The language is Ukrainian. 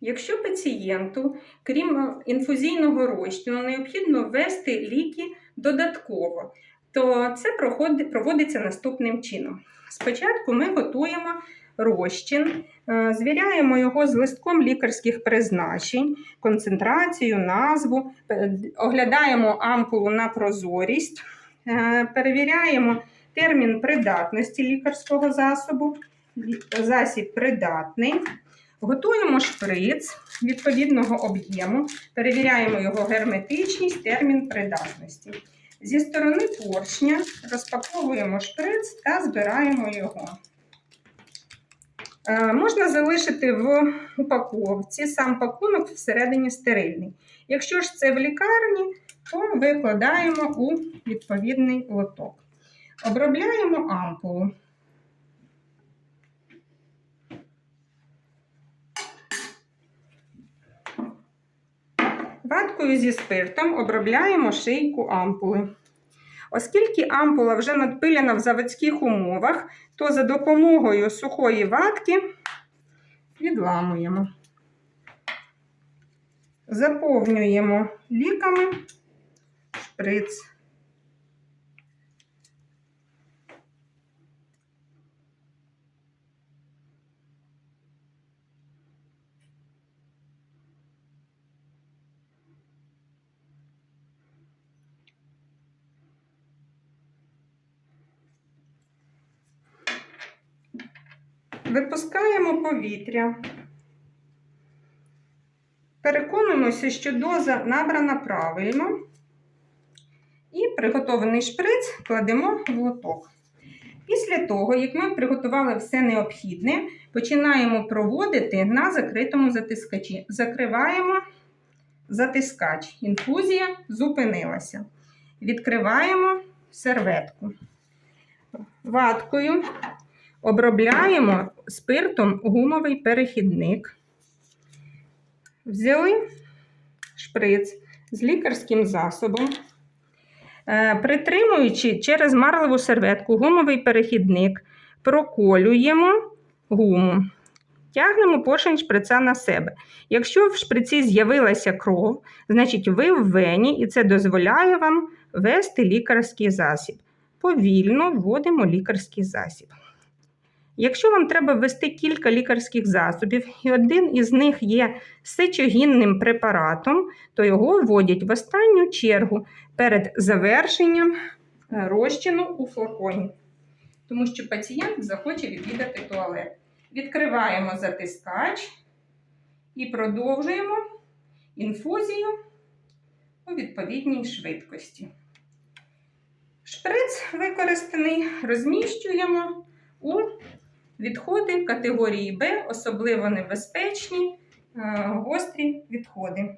Якщо пацієнту, крім інфузійного розчину, необхідно ввести ліки додатково, то це проводиться наступним чином. Спочатку ми готуємо розчин, е, звіряємо його з листком лікарських призначень, концентрацію, назву, е, оглядаємо ампулу на прозорість, е, перевіряємо термін придатності лікарського засобу, засіб придатний. Готуємо шприц відповідного об'єму, перевіряємо його герметичність, термін придатності. Зі сторони поршня розпаковуємо шприц та збираємо його. Е, Можна залишити в упаковці сам пакунок всередині стерильний. Якщо ж це в лікарні, то викладаємо у відповідний лоток. Обробляємо ампулу. Ваткою зі спиртом обробляємо шийку ампули. Оскільки ампула вже надпилена в заводських умовах, то за допомогою сухої ватки відламуємо. Заповнюємо ліками шприц. Випускаємо повітря. Переконуємося, що доза набрана правильно. І приготований шприц кладемо в лоток. Після того, як ми приготували все необхідне, починаємо проводити на закритому затискачі. Закриваємо затискач. Інфузія зупинилася. Відкриваємо серветку. Ваткою обробляємо спиртом гумовий перехідник. Взяли шприц з лікарським засобом, Е, притримуючи через марлеву серветку гумовий перехідник, проколюємо гуму. Тягнемо поршень шприца на себе. Якщо в шприці з'явилася кров, значить ви в вені, і це дозволяє вам ввести лікарський засіб. Повільно вводимо лікарський засіб. Якщо вам треба ввести кілька лікарських засобів, і один із них є сечогінним препаратом, то його вводять в останню чергу перед завершенням е, розчину у флаконі. Тому що пацієнт захоче відвідати туалет. Відкриваємо затискач і продовжуємо інфузію у відповідній швидкості. Шприц використаний розміщуємо у відходи категорії Б, особливо небезпечні е, гострі відходи.